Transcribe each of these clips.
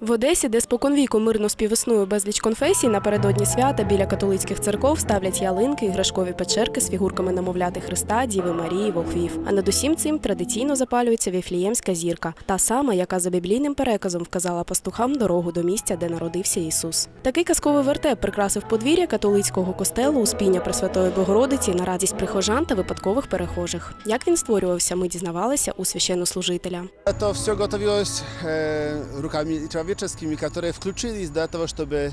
В Одесі, де споконвіку мирно співіснує безліч конфесій, напередодні свята біля католицьких церков ставлять ялинки, іграшкові печерки з фігурками намовляти Христа, Діви Марії, Волхвів. А над усім цим традиційно запалюється віфліємська зірка, та сама, яка за біблійним переказом вказала пастухам дорогу до місця, де народився Ісус. Такий казковий вертеп прикрасив подвір'я католицького костелу Успіння Пресвятої Богородиці на радість прихожан та випадкових перехожих. Як він створювався, ми дізнавалися у священнослужителя. To все готовилось e, rukami które wkluczyli do tego, żeby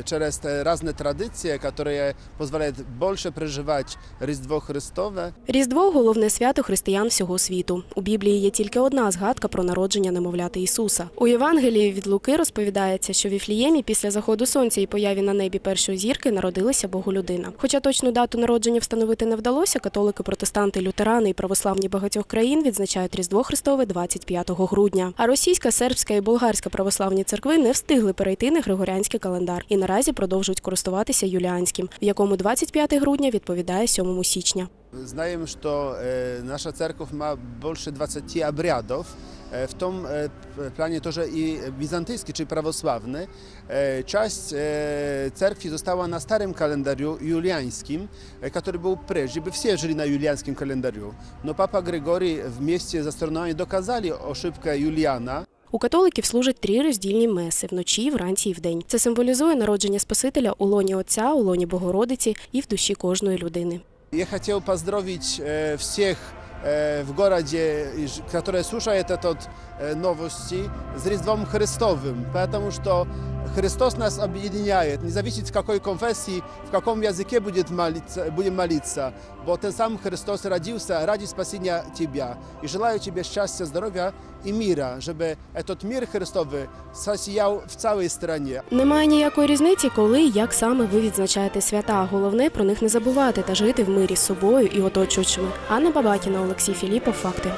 e, przez te różne tradycje, które pozwalają больше przeżywać Rіздво Христове, Різдво головне свято християн всього світу. У Біблії є тільки одна згадка про народження немовляти Ісуса. У Євангелії від Луки розповідається, що в Віфліємі після заходу сонця і появі на небі першої зірки народилася Боголюдина. Хоча точну дату народження встановити не вдалося, католики, протестанти, лютерани і православні багатьох країн відзначають Різдво Христове 25 грудня. А російська, сербська і болгарська православні церкви не встигли перейти на григоріанський календар і наразі продовжують користуватися юліанським, в якому 25 грудня відповідає 7 січня. Что e, nasza cerkiew ma больше 20 обрядов, e, w tym e, planie тоже i bizantyjski, czyli prawosławny. E, Część e, cerkwi została na starym kalendariu juliańskim, e, który był pryż, żeby wszyscy żyli na juliańskim kalendariu. No Papa Gregory w mieście z astronomii dokazali ошибkę Juliana, У католиків служать три роздільні меси вночі, вранці і вдень. Це символізує народження Спасителя у лоні Отця, у лоні Богородиці і в душі кожної людини. Я хотів поздравити э, всех э, в городе, и ж- которые слушают этот э, новости, с Різдвом Христовым, потому что Христос нас объединяет, не зависит в какой конфессии, в каком языке будет молиться, будем молиться, bo ten sam Chrystus родился ради спасения тебя. И желаю тебе счастья, здоровья и мира, чтобы этот мир Христовый сосиял в целой стране. Немає ніякої різниці, коли і як саме ви відзначаєте свята. Головне про них не забувати та жити в мирі з собою і оточуючими. Анна Бабакіна, Олексій Філіпов. Факти.